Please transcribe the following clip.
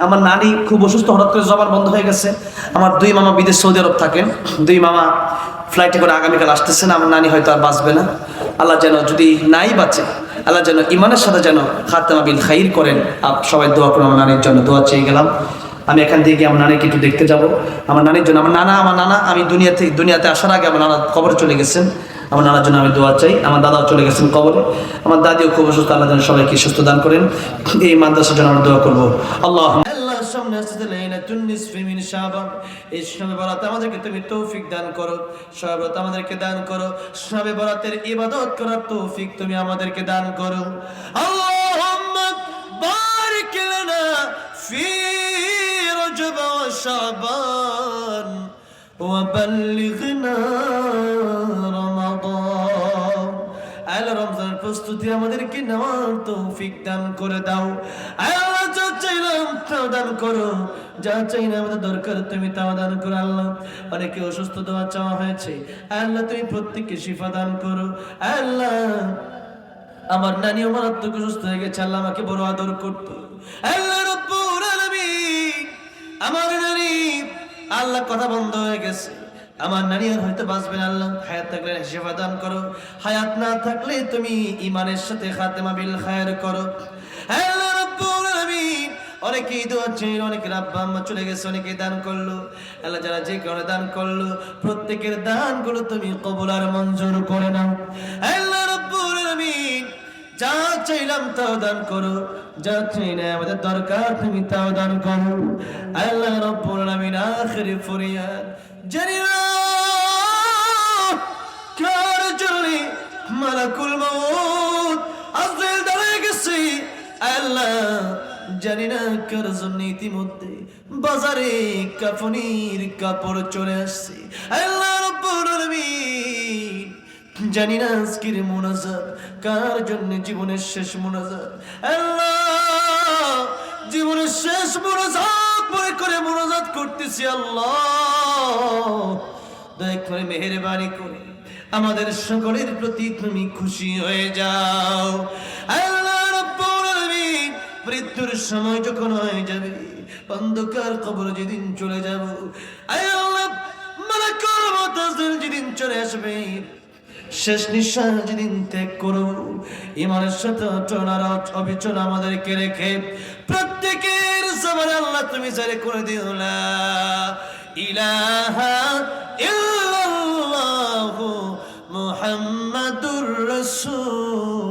আমার নানি খুব অসুস্থ, হঠাৎ করে জবান বন্ধ হয়ে গেছে। আমার দুই মামা বিদেশ সৌদি আরব থাকেন। দুই মামা ফ্লাইটে করে আগামীকাল আসতেছেন আমার নানি হয়তো আর বাঁচবে না। আল্লাহ যেন যদি নাই বাঁচে, আল্লাহ যেন ইমানের সাথে যেন খাতেমা বিল খাইর করেন, আপ- সবাই দোয়া করুন, আমার নানির জন্য দোয়া চেয়ে গেলাম। আমি এখান থেকে আমার নানিকে একটু দেখতে যাব। আমার নানির জন্য, আমার নানা আমার নানা, আমি দুনিয়া থেকে দুনিয়াতে আসার আগে আমার নানা কবরে চলে গেছেন। আমার নানার জন্য আমি দোয়া চাই। আমার দাদাও চলে গেছেন কবরে। আমার দাদিও খুব অসুস্থ, আল্লাহ যেন সবাইকে সুস্থ দান করেন। এই মাদ্রাসার জন্য আমরা দোয়া করব। আল্লাহ সামনে মিন শাবান। এই শবে আমাদেরকে তুমি তৌফিক দান করো শবে বরাত আমাদেরকে দান করো শবে বরাতের ইবাদত করার তৌফিক তুমি আমাদেরকে দান করো। আল্লাহুম্মা বারিক লানা ফি রজব ওয়া শাবান ওয়া বাল্লিগনা রমজানের প্রস্তুতি আমাদেরকে নেওয়ার তৌফিক দান করে দাও। আল্লাহ যা চাইলাম তাও আমার নানিও মারাত্মক অসুস্থ হয়ে গেছে, আল্লাহ আমাকে বড় আদর করতো। আল্লাহ আমার নানি, আল্লাহ, কথা বন্ধ হয়ে গেছে। আমার নানি আর হয়তো বাঁচবে না, আল্লাহ। হায়াত থাকলে সেবা দান করো। হায়াত না থাকলে তুমি ইমানের সাথে খাতেমা বিল খায়ের করো। রব্বুল আলামিন অনেকেই দোয়া চেয়ে অনেকের আব্বা আম্মা চলে গেছে অনেকেই দান করল। আল্লাহ যারা যে কারণে দান করল, প্রত্যেকের দান দানগুলো তুমি কবুল আর মঞ্জুর করে নাও। আল্লাহ রব্বুল আলামিন, যা চাইলাম তাও দান করো, যা চাই না আমাদের দরকার তুমি তাও দান করো। আল্লাহ রব্বুল আলামিন, আখিরি ফরিয়াদ, জানি না কার জন্য মালাকুল মাউত আজরাইল দাঁড়িয়ে গেছে। আল্লাহ জানি না কার জন্য ইতিমধ্যে বাজারে কাফনির কাপড় চলে আসছে। জানি না আজকের কার জন্য জীবনের শেষ মোনাজাত। জীবনের শেষ মোনাজাত মনে করে মোনাজাত করতেছি আল্লাহ। দয়া করে মেহেরবানি করে আমাদের সকলের প্রতি তুমি খুশি হয়ে যাও। আল্লাহ মৃত্যুর সময় যখন হয়ে যাবে, অন্ধকার কবর যেদিন চলে যাব যেদিন চলে আসবে, শেষ নিঃশ্বাস যেদিন ত্যাগ করো ইমানের সাথে আর অবিচল আমাদেরকে রেখে প্রত্যেকের সবার আল্লাহ তুমি জারি করে দিও, লা ইলাহা ইল্লাল্লাহু মুহাম্মাদুর রাসূলুল্লাহ।